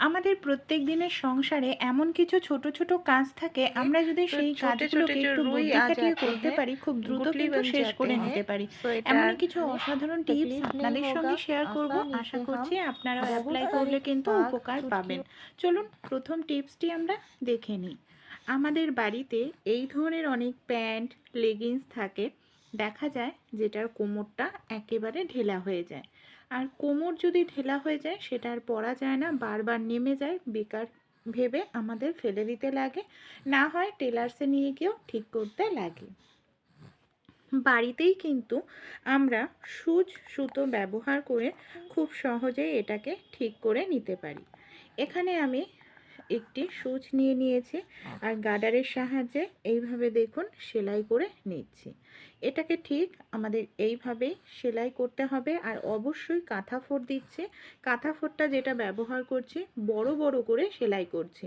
আমাদের প্রত্যেক দিনের সংসারে এমন কিছু ছোট ছোট কাজ থাকে আমরা যদি সেই কাজগুলোকে একটু বুদ্ধি করতে পারি খুব দ্রুত কিন্তু শেষ করে নিতে পারি। এমন কিছু অসাধারণ টিপস আপনাদের সঙ্গে শেয়ার করব আশা করছি আপনারা অ্যাপ্লাই করলে কিন্তু উপকার পাবেন। চলুন প্রথম টিপসটি আমরা দেখে নিই। আমাদের বাড়িতে এই ধরনের অনেক প্যান্ট লেগিংস থাকে। দেখা যায় যেটার কোমরটা একেবারে ঢেলা হয়ে যায়। আর কোমর যদি ঢেলা হয়ে যায়, সেটা আর পরা যায় না, বারবার নেমে যায়, বেকার ভেবে আমাদের ফেলে দিতে লাগে। না হয় টেলার্সে নিয়ে গিয়েও ঠিক করতে লাগে। বাড়িতেই কিন্তু আমরা সুচ সুতো ব্যবহার করে খুব সহজেই এটাকে ঠিক করে নিতে পারি। এখানে আমি একটি সুচ নিয়ে নিয়েছি আর গার্ডারের সাহায্যে এইভাবে দেখুন সেলাই করে নিচ্ছি। এটাকে ঠিক আমাদের এইভাবেই সেলাই করতে হবে আর অবশ্যই কাঁথা ফোড় দিচ্ছে। কাঁথা ফোড়টা যেটা ব্যবহার করছি বড় বড় করে সেলাই করছি।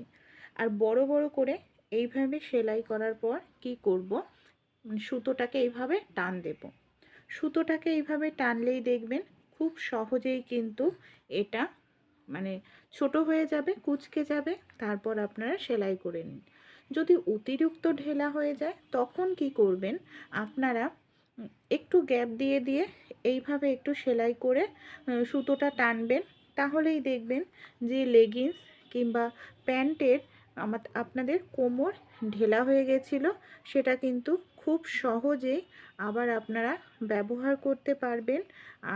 আর বড় বড় করে এইভাবে সেলাই করার পর কি করব? সুতোটাকে এইভাবে টান দেব। সুতোটাকে এইভাবে টানলেই দেখবেন খুব সহজেই কিন্তু এটা মানে ছোট হয়ে যাবে, কুচকে যাবে, তারপর আপনারা সেলাই করে নিন। যদি অতিরিক্ত ঢেলা হয়ে যায়, তখন কি করবেন? আপনারা একটু গ্যাপ দিয়ে দিয়ে এইভাবে একটু সেলাই করে সুতোটা টানবেন। তাহলেই দেখবেন যে লেগিংস কিংবা প্যান্টের আমার, আপনাদের কোমর ঢেলা হয়ে গেছিল। সেটা কিন্তু খুব সহজেই আবার আপনারা ব্যবহার করতে পারবেন।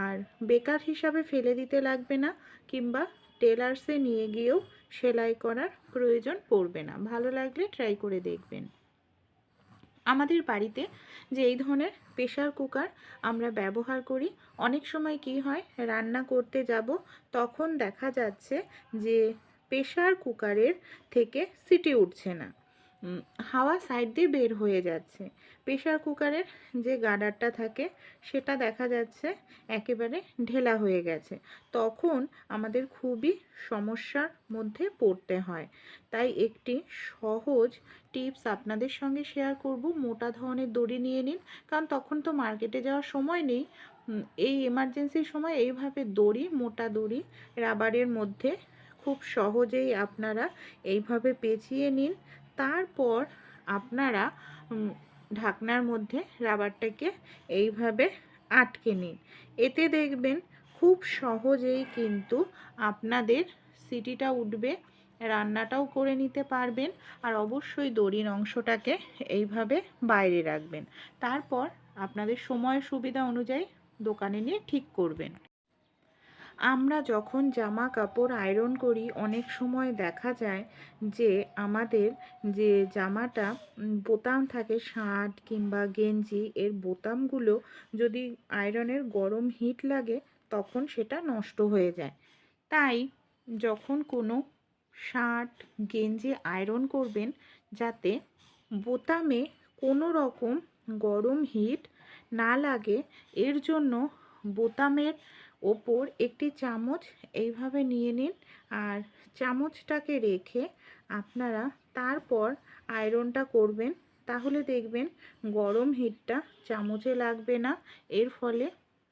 আর বেকার হিসাবে ফেলে দিতে লাগবে না কিংবা টেলার্সে নিয়ে গিয়েও সেলাই করার প্রয়োজন পড়বে না। ভালো লাগলে ট্রাই করে দেখবেন। আমাদের বাড়িতে যে এই ধরনের প্রেশার কুকার আমরা ব্যবহার করি, অনেক সময় কি হয়, রান্না করতে যাব, তখন দেখা যাচ্ছে যে প্রেশার কুকারের থেকে সিটি উঠছে না। হাওয়া সাইড দিয়ে বের হয়ে যাচ্ছে। প্রেশার কুকারের যে গার্ডারটা থাকে, সেটা দেখা যাচ্ছে একেবারে ঢেলা হয়ে গেছে। তখন আমাদের খুবই সমস্যার মধ্যে পড়তে হয়। তাই একটি সহজ টিপস আপনাদের সঙ্গে শেয়ার করব। মোটা ধরনের দড়ি নিয়ে নিন, কারণ তখন তো মার্কেটে যাওয়ার সময় নেই। এই এমার্জেন্সির সময় এইভাবে দড়ি, মোটা দড়ি রাবারের মধ্যে খুব সহজেই আপনারা এইভাবে পেঁচিয়ে নিন। তারপর আপনারা ঢাকনার মধ্যে রাবারটাকে এইভাবে আটকে নিন। এতে দেখবেন খুব সহজেই কিন্তু আপনাদের সিটিটা উঠবে, রান্নাটাও করে নিতে পারবেন, আর অবশ্যই দড়ির অংশটাকে এইভাবে বাইরে রাখবেন। তারপর আপনাদের সময় সুবিধা অনুযায়ী দোকানে নিয়ে ঠিক করবেন। আমরা যখন জামা কাপড় আয়রন করি, অনেক সময় দেখা যায় যে আমাদের যে জামাটা বোতাম থাকে, শার্ট কিংবা গেঞ্জি, এর বোতামগুলো যদি আয়রনের গরম হিট লাগে, তখন সেটা নষ্ট হয়ে যায়। তাই যখন কোনো শার্ট, গেঞ্জি আয়রন করবেন, যাতে বোতামে কোনো রকম গরম হিট না লাগে, এর জন্য বোতামের ওপর একটি চামচ এইভাবে নিয়ে নিন আর চামচটাকে রেখে আপনারা তারপর আয়রনটা করবেন। তাহলে দেখবেন গরম হিটটা চামচে লাগবে না। এর ফলে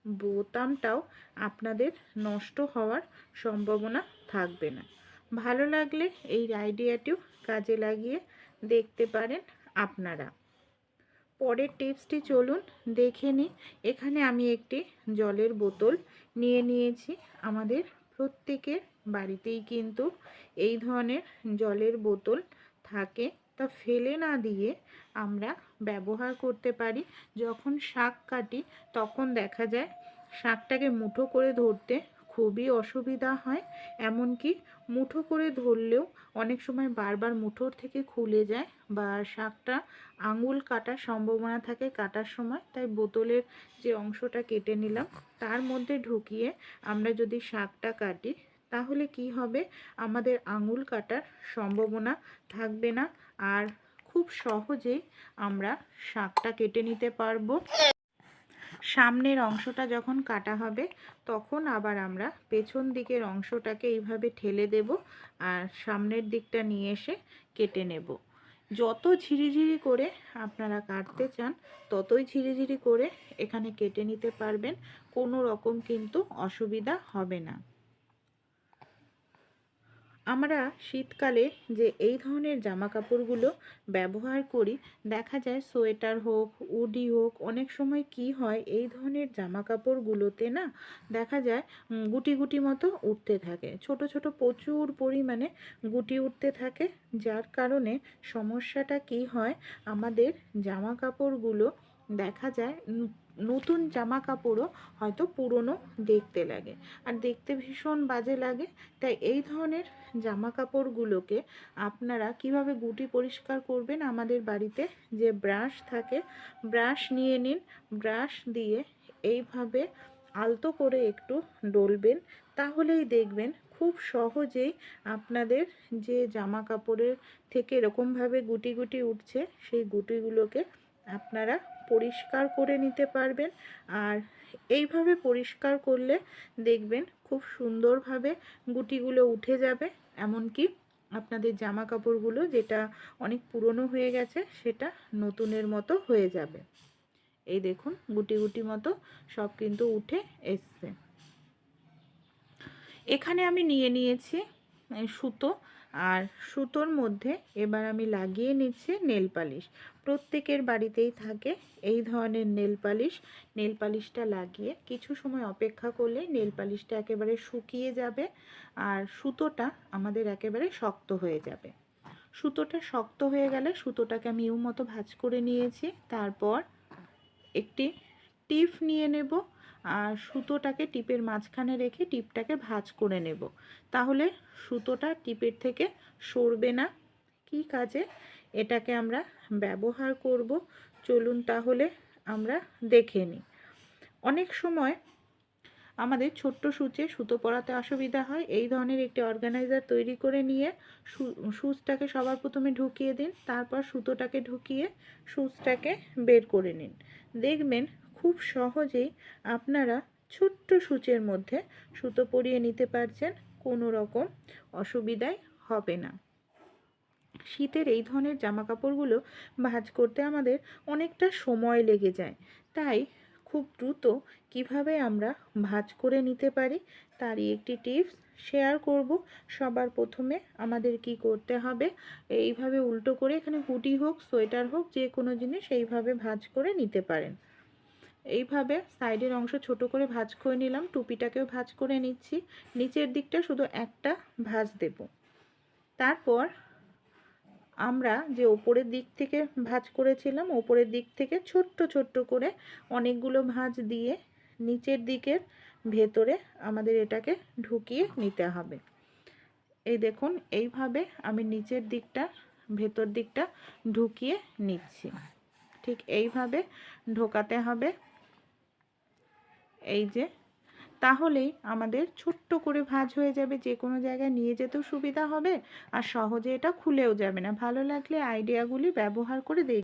বোতামটাও আপনাদের নষ্ট হওয়ার সম্ভাবনা থাকবে না। ভালো লাগলে এই আইডিয়াটিও কাজে লাগিয়ে দেখতে পারেন আপনারা। পরের টিপসটি চলুন দেখে নিই। এখানে আমি একটি জলের বোতল নিয়ে নিয়েছি। আমাদের প্রত্যেকের বাড়িতেই কিন্তু এই ধরনের জলের বোতল থাকে। তা ফেলে না দিয়ে আমরা ব্যবহার করতে পারি। যখন শাক কাটি, তখন দেখা যায় শাকটাকে মুঠো করে ধরতে খুবই অসুবিধা হয়। এমনকি মুঠো করে ধরলেও অনেক সময় বারবার মুঠোর থেকে খুলে যায় বা শাকটা আঙুল কাটার সম্ভাবনা থাকে কাটার সময়। তাই বোতলের যে অংশটা কেটে নিলাম, তার মধ্যে ঢুকিয়ে আমরা যদি শাকটা কাটি, তাহলে কি হবে? আমাদের আঙুল কাটার সম্ভাবনা থাকবে না। আর খুব সহজেই আমরা শাকটা কেটে নিতে পারব। সামনের অংশটা যখন কাটা হবে, তখন আবার আমরা পেছন দিকের অংশটাকে এইভাবে ঠেলে দেব আর সামনের দিকটা নিয়ে এসে কেটে নেব। যত ঝিরিঝিরি করে আপনারা কাটতে চান, ততই ঝিরিঝিরি করে এখানে কেটে নিতে পারবেন, কোনো রকম কিন্তু অসুবিধা হবে না। আমরা শীতকালে যে এই ধরনের জামা কাপড়গুলো ব্যবহার করি, দেখা যায় সোয়েটার হোক, উডি হোক, অনেক সময় কি হয়, এই ধরনের জামা কাপড়গুলোতে না দেখা যায় গুটি গুটি মতো উঠতে থাকে। ছোট ছোট প্রচুর পরিমাণে গুটি উঠতে থাকে, যার কারণে সমস্যাটা কি হয়, আমাদের জামা কাপড়গুলো দেখা যায় নতুন জামা কাপড়ও হয়তো পুরনো দেখতে লাগে। আর দেখতে ভীষণ বাজে লাগে। তাই এই ধরনের জামা কাপড়গুলোকে আপনারা কীভাবে গুটি পরিষ্কার করবেন আমাদের বাড়িতে? যে ব্রাশ থাকে, ব্রাশ নিয়ে নিন, ব্রাশ দিয়ে এইভাবে আলতো করে একটু ডলবেন। তাহলেই দেখবেন খুব সহজেই আপনাদের যে জামা কাপড়ের থেকে এরকমভাবে গুটি গুটি উঠছে, সেই গুটিগুলোকে আপনারা পরিষ্কার করে নিতে পারবেন। আর এইভাবে পরিষ্কার করলে দেখবেন খুব সুন্দরভাবে গুটিগুলো উঠে যাবে। এমনকি আপনাদের জামা কাপড়গুলো যেটা অনেক পুরনো হয়ে গেছে, সেটা নতুনের মতো হয়ে যাবে। এই দেখুন, গুটি গুটি মতো সব কিন্তু উঠে এসছে। এখানে আমি নিয়ে নিয়েছি সুতো। আর সুতোর মধ্যে এবার আমি লাগিয়ে নিচ্ছি নেল পালিশ। প্রত্যেকের বাড়িতেই থাকে এই ধরনের নেল পালিশ। নেল পালিশটা লাগিয়ে কিছু সময় অপেক্ষা করলে নেল পালিশটা একেবারে শুকিয়ে যাবে আর সুতোটা আমাদের একেবারে শক্ত হয়ে যাবে। সুতোটা শক্ত হয়ে গেলে সুতোটাকে আমি ইউ মতো ভাঁজ করে নিয়েছি। তারপর একটি টিপ নিয়ে নেব। আর সুতোটাকে টিপের মাঝখানে রেখে টিপটাকে ভাঁজ করে নেব। তাহলে সুতোটা টিপের থেকে সরবে না। কি কাজে? এটাকে আমরা ব্যবহার করব। চলুন তাহলে আমরা দেখে নিই অনেক সময় আমাদের ছোট্ট সূচে সুতো পরাতে অসুবিধা হয়। এই ধরনের একটি অর্গানাইজার তৈরি করে নিয়ে সুচটাকে সবার প্রথমে ঢুকিয়ে দিন। তারপর সুতোটাকে ঢুকিয়ে সুচটাকে বের করে নিন। দেখবেন খুব সহজেই আপনারা ছোট্ট সূচের মধ্যে সুতো পরিয়ে নিতে পারছেন, কোনো রকম অসুবিধাই হবে না। শীতের এই ধরনের জামা কাপড়গুলো ভাঁজ করতে আমাদের অনেকটা সময় লেগে যায়। তাই খুব দ্রুত কীভাবে আমরা ভাজ করে নিতে পারি, তারই একটি টিপস শেয়ার করব। সবার প্রথমে আমাদের কি করতে হবে, এইভাবে উল্টো করে এখানে হুডি হোক, সোয়েটার হোক, যে কোনো জিনিস এইভাবে ভাজ করে নিতে পারেন। এইভাবে সাইডের অংশ ছোট করে ভাজ করে নিলাম। টুপিটাকেও ভাজ করে নিচ্ছি। নিচের দিকটা শুধু একটা ভাঁজ দেব। তারপর আমরা যে ওপরের দিক থেকে ভাঁজ করেছিলাম, ওপরের দিক থেকে ছোট্ট ছোট্ট করে অনেকগুলো ভাঁজ দিয়ে নিচের দিকের ভেতরে আমাদের এটাকে ঢুকিয়ে নিতে হবে। এই দেখুন, এইভাবে আমি নিচের দিকটা, ভেতর দিকটা ঢুকিয়ে নিচ্ছি। ঠিক এইভাবে ঢোকাতে হবে। এই যে, তাহলেই আমাদের ছোট্ট করে ভাঁজ হয়ে যাবে, যে কোনো জায়গায় নিয়ে যেতেও সুবিধা হবে আর সহজে এটা খুলেও যাবে না। ভালো লাগলে আইডিয়াগুলি ব্যবহার করে দেখ